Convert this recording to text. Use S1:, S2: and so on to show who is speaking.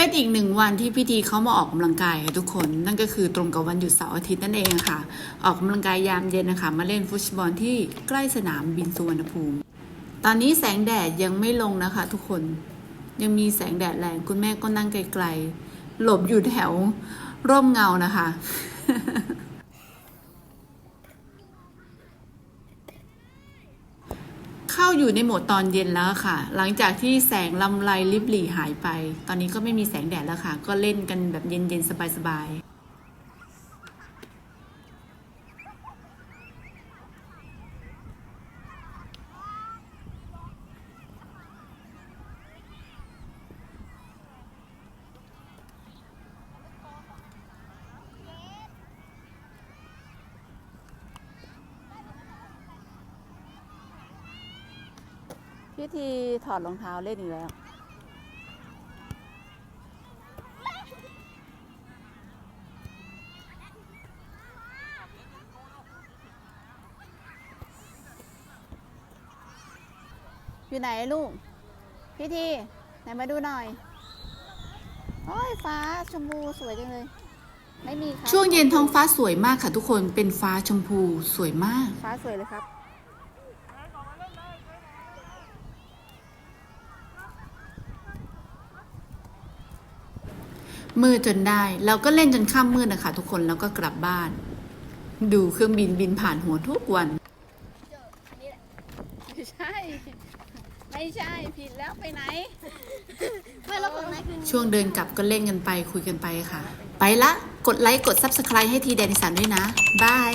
S1: เป็นอีกหนึ่งวันที่พี่ทีเขามาออกกำลังกายค่ะทุกคน นั่นก็คือตรงกับวันหยุดเสาร์อาทิตย์นั่นเองค่ะ ออกกำลังกายยามเย็นนะคะ มาเล่นฟุตบอลที่ใกล้สนามบินสุวรรณภูมิ ตอนนี้แสงแดดยังไม่ลงนะคะ ทุกคนยังมีแสงแดดแรงคุณแม่ก็นั่งไกลๆหลบอยู่แถวร่มเงานะคะ เข้าอยู่ในโหมดตอนเย็นแล้วค่ะ หลังจากที่แสงลำไรลิบหลี่หายไป ตอนนี้ก็ไม่มีแสงแดดแล้วค่ะ ก็เล่นกันแบบเย็นๆสบายๆ พี่ทีถอดรองเท้าเล่นอีกแล้ว อยู่ไหนลูกพี่ทีไหนมาดูหน่อย โอ้ยฟ้าชมพูสวยจังเลย ไม่มีครับช่วงเย็นท้องฟ้าสวยมากค่ะทุกคนเป็นฟ้าชมพูสวยมาก
S2: ฟ้าสวยเลยครับ
S1: มืดจนได้ เราก็เล่นจนค่ำมืดนะคะทุกคนแล้วก็กลับบ้าน ดูเครื่องบินบินผ่านหัวทุกวัน
S2: ไม่ใช่ ไม่ใช่ผิดแล้วไปไหน
S3: ไม่แล้วของนายคือ
S1: ช่วงเดินกลับก็เล่นกันไปคุยกันไปค่ะ ไปละ กดไลค์กด Subscribe ให้ทีแดนิสันด้วยนะ บาย